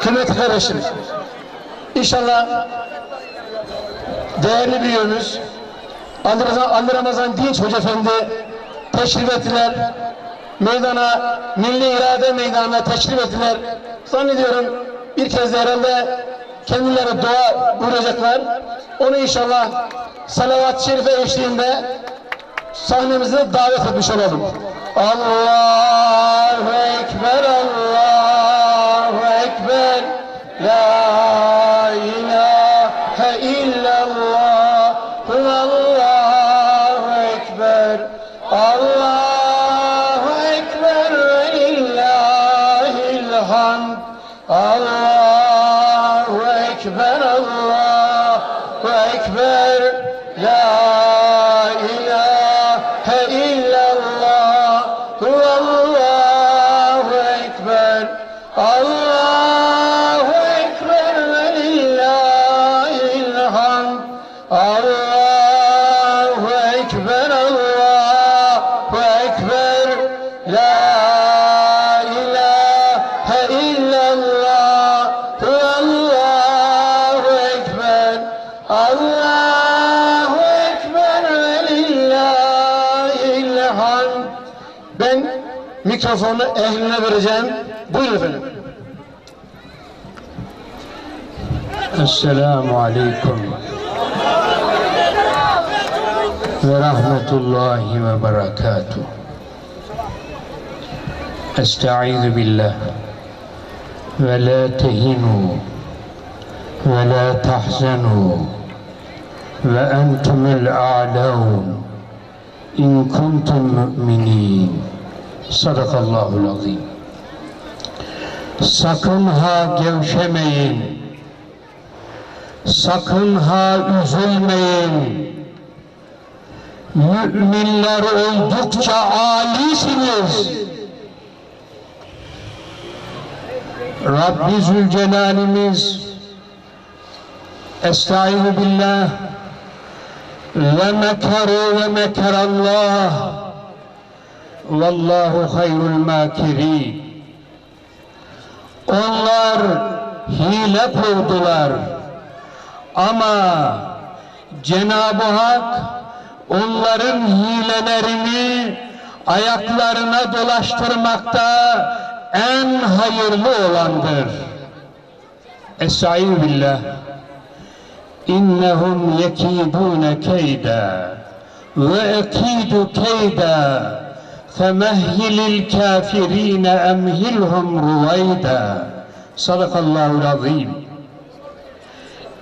Kıymetli kardeşim, inşallah değerli büyüğümüz Ali Ramazan, Dinç Hoca Efendi teşrif ettiler. Meydana, Milli İrade Meydanı'na teşrif ettiler. Zannediyorum bir kez de herhalde kendileri dua buyuracaklar. Onu inşallah salavat-ı şerife eşliğinde sahnemize davet etmiş olalım. Allahu Ekber, Allahu Ekber, Allahu Ekber, mikrofonu ehline vereceğim. Buyurun efendim. Esselamu Aleyküm ve Rahmetullahi ve Berekatuhu Estaizu billah ve la tehinu ve la tahzenu ve entumul a'laun in kuntum mu'minin Sadakallahul azim. Sakın ha gevşemeyin. Sakın ha üzülmeyin. Müminler oldukça alisiniz. Rabbi Zülcelalimiz Estaizu billah ve mekeru ve mekerallah Vallahu hayrul makirin Onlar hile kurdular. Ama Cenab-ı Hak onların hilelerini ayaklarına dolaştırmakta en hayırlı olandır. Estaizu billah. İnnehum yekidune keyda ve ekidu keyda femehhilil kafirine emhilhum ruvayda. Sadakallahu azim.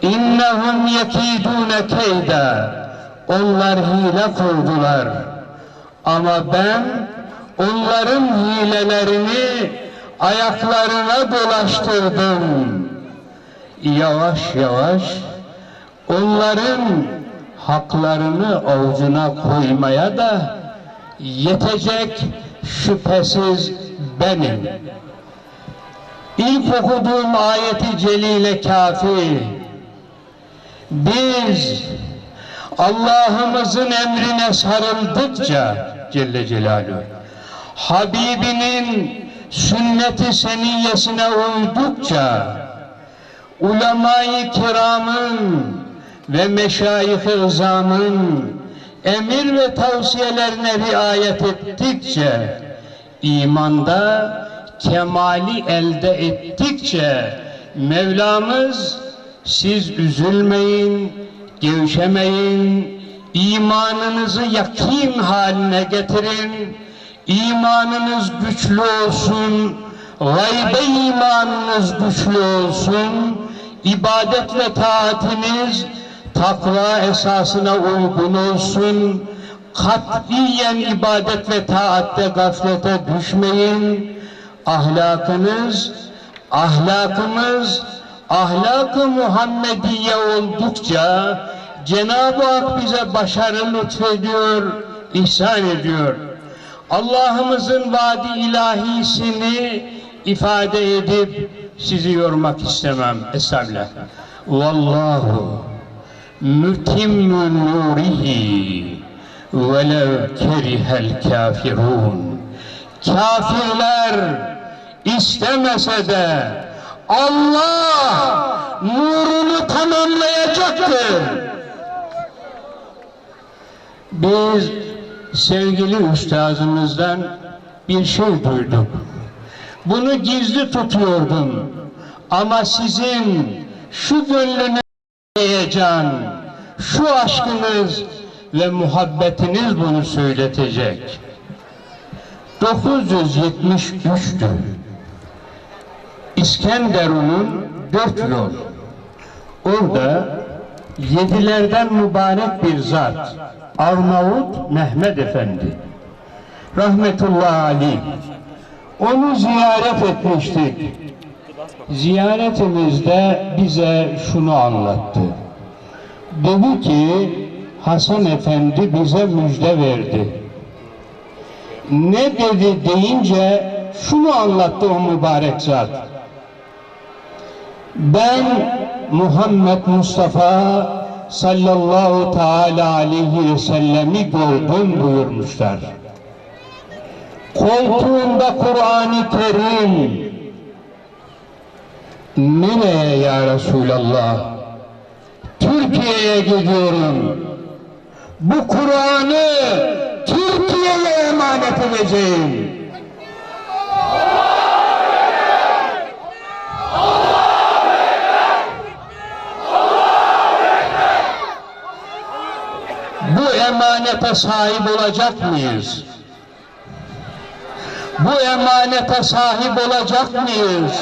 İnnehum yekidune keyda. Onlar hile kurdular. Ama ben onların hilelerini ayaklarına dolaştırdım. Yavaş yavaş onların haklarını avucuna koymaya da yetecek şüphesiz benim. İlk okuduğum ayeti celile kafi. Biz Allah'ımızın emrine sarıldıkça Celle Celaluhu Habibinin sünneti seniyyesine uydukça ulema-i kiramın ve meşayih-i emir ve tavsiyelerine riayet ettikçe imanda kemali elde ettikçe Mevlamız siz üzülmeyin, gevşemeyin, imanınızı yakin haline getirin, imanınız güçlü olsun, gaybe imanınız güçlü olsun, ibadet ve taatiniz takva esasına uygun olsun, katiyen ibadet ve taatte gaflete düşmeyin, ahlakınız, ahlakımız, ahlak-ı Muhammediye oldukça Cenab-ı Hak bize başarı lütfediyor, ihsan ediyor. Allah'ımızın vaadi ilahisini ifade edip sizi yormak istemem. Estağfirullah. Vallahu mütimmü nurihi velev kerihel kafirun. Kafirler istemese de Allah nurunu tamamlayacaktır. Biz sevgili üstazımızdan bir şey duyduk. Bunu gizli tutuyordum. Ama sizin şu gönlünü heyecan, şu aşkınız ve muhabbetiniz bunu söyletecek. 973'tü. İskenderun'un dört yol. Orada yedilerden mübarek bir zat Arnavut Mehmet Efendi rahmetullahi aleyh onu ziyaret etmiştik. Ziyaretimizde bize şunu anlattı. Dedi ki Hasan Efendi bize müjde verdi. Ne dedi deyince şunu anlattı o mübarek zat. Ben Muhammed Mustafa sallallahu teala aleyhi ve sellemi gördüm buyurmuşlar. Koltuğunda Kur'an-ı Kerim. Nereye ya Resulallah? Türkiye'ye gidiyorum. Bu Kur'an'ı Türkiye'ye emanet edeceğim. Bu emanete sahip olacak mıyız? Bu emanete sahip olacak mıyız?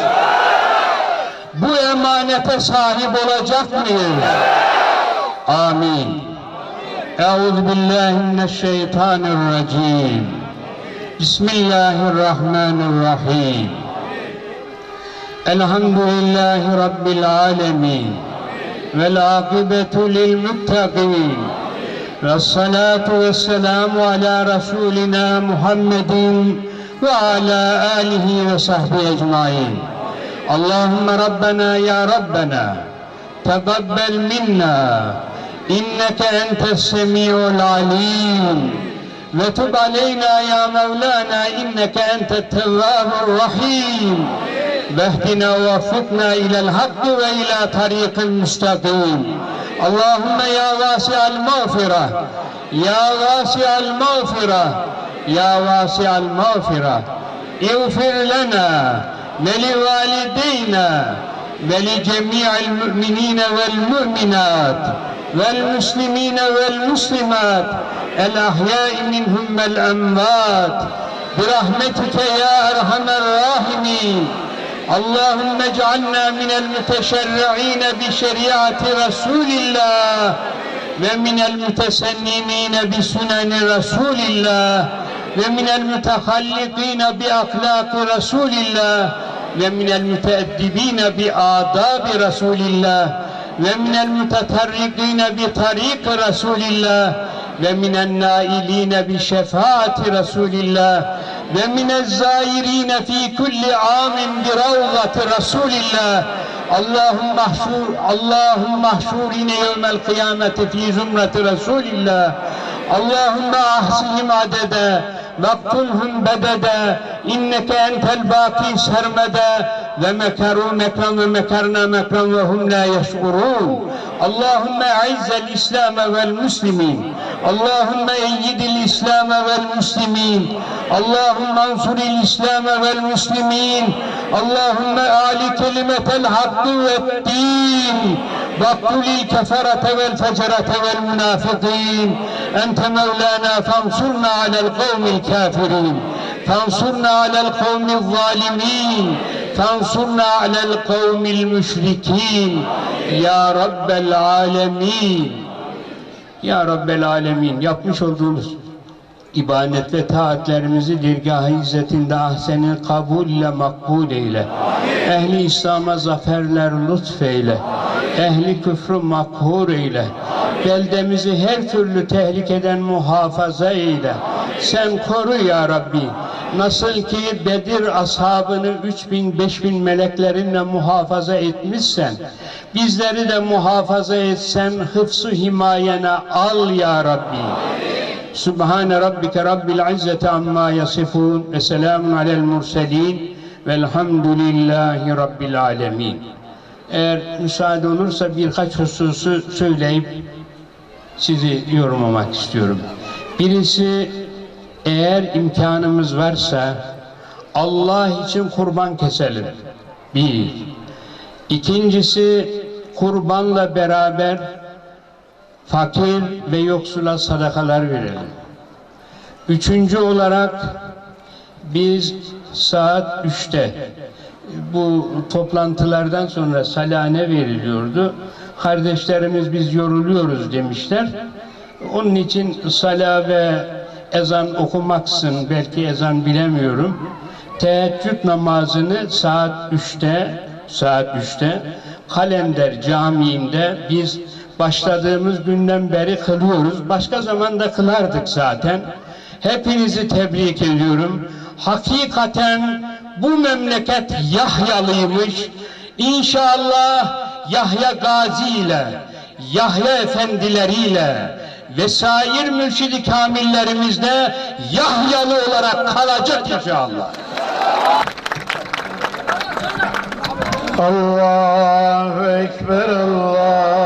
bu emanete sahip olacak mıyız? Amin. Euzu billahi mineşşeytanirracim. Bismillahirrahmanirrahim. Elhamdülillahi rabbil alamin. Vel akibetu lil muttaqin. Vessalatu vesselamu ala rasulina Muhammedin ve ala alihi ve sahbihi ecmaîn. اللهم ربنا يا ربنا تقبل منا إنك أنت السميع العليم. وتب علينا يا مولانا إنك أنت التواب الرحيم. واهدنا ووفقنا إلى الحق وإلى طريق مستقيم. اللهم يا واسع المغفرة يا واسع المغفرة يا واسع المغفرة. اغفر لنا ولوالدينا ولجميع المؤمنين والمؤمنات والمسلمين والمسلمات الأحياء منهم والأموات برحمتك يا أرحم الراحمين اللهم اجعلنا من المتشرعين بشريعة رسول الله ومن المتسنمين بسنن رسول الله ومن المتخلقين بأخلاق رسول الله ve minel müteeddibine bi adabi Resulillah ve minel müteterrikine bi tarik Resulillah ve minen nailine bi şefaati Resulillah ve minez zairine fi kulli amin bi ravgati Resulillah Allahum mahşur Allahum mahşurine yevmel kıyameti fi zümreti Resulillah Allahümme ahsihim adede Vattunhum bedede inneke entel baki sermede ve mekeru mekran ve mekerna mekran ve hum la yeşkurun. Allahümme izzel İslam'e vel muslimin. Allahümme eyyidil İslam'e vel muslimin. Allahümme ansuril İslam'e vel muslimin. Allahümme ali kelimetel hakkı ve din. واقتل الكفرة والفجرة والمنافقين أنت مولانا فانصرنا على القوم الكافرين فانصرنا على القوم الظالمين فانصرنا على القوم المشركين يا رب العالمين Ya Rabbel Alemin yapmış olduğumuz ibadet ve taatlerimizi dirgah-ı izzetinde ahsenin kabulle makbul eyle. Ehli İslam'a zaferler lütfeyle. Ehli küfrü makhur eyle. Beldemizi her türlü tehlikeden muhafaza eyle. Sen koru ya Rabbi. Nasıl ki Bedir ashabını 3000 5000 meleklerinle muhafaza etmişsen bizleri de muhafaza etsen hıfzu himayene al ya Rabbi. Subhane rabbike rabbil izzeti amma yasifun ve selamun alel murselin Velhamdülillahi Rabbil alemin. Eğer müsaade olursa birkaç hususu söyleyip sizi yorumlamak istiyorum. Birisi eğer imkanımız varsa Allah için kurban keselim. Bir. İkincisi kurbanla beraber fakir ve yoksula sadakalar verelim. Üçüncü olarak biz saat üçte bu toplantılardan sonra salane veriliyordu. Kardeşlerimiz biz yoruluyoruz demişler. Onun için sala ve ezan okumaksın belki ezan bilemiyorum. Teheccüd namazını saat üçte saat üçte Kalender Camii'nde biz başladığımız günden beri kılıyoruz. Başka zaman da kılardık zaten. Hepinizi tebrik ediyorum. Hakikaten bu memleket Yahyalıymış. İnşallah Yahya Gazi ile, Yahya efendileriyle vesair mürşidi kamillerimiz de Yahyalı olarak kalacak inşallah. Allahu Ekber, Allahu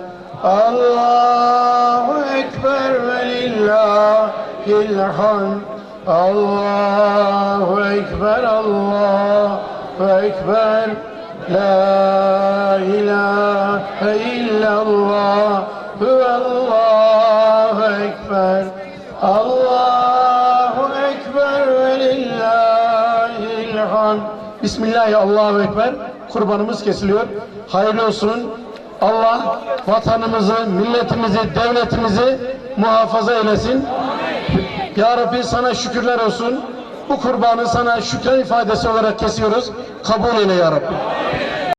Allahu Ekber, Allahu Ekber, La ilahe illallah, Allahu Ekber, Allahu Ekber ve lillahil hamd. Bismillahirrahmanirrahim. Allahu Ekber. Kurbanımız kesiliyor. Hayırlı olsun. Allah vatanımızı, milletimizi, devletimizi muhafaza eylesin. Ya Rabbi sana şükürler olsun. Bu kurbanı sana şükran ifadesi olarak kesiyoruz. Kabul eyle ya Rabbi.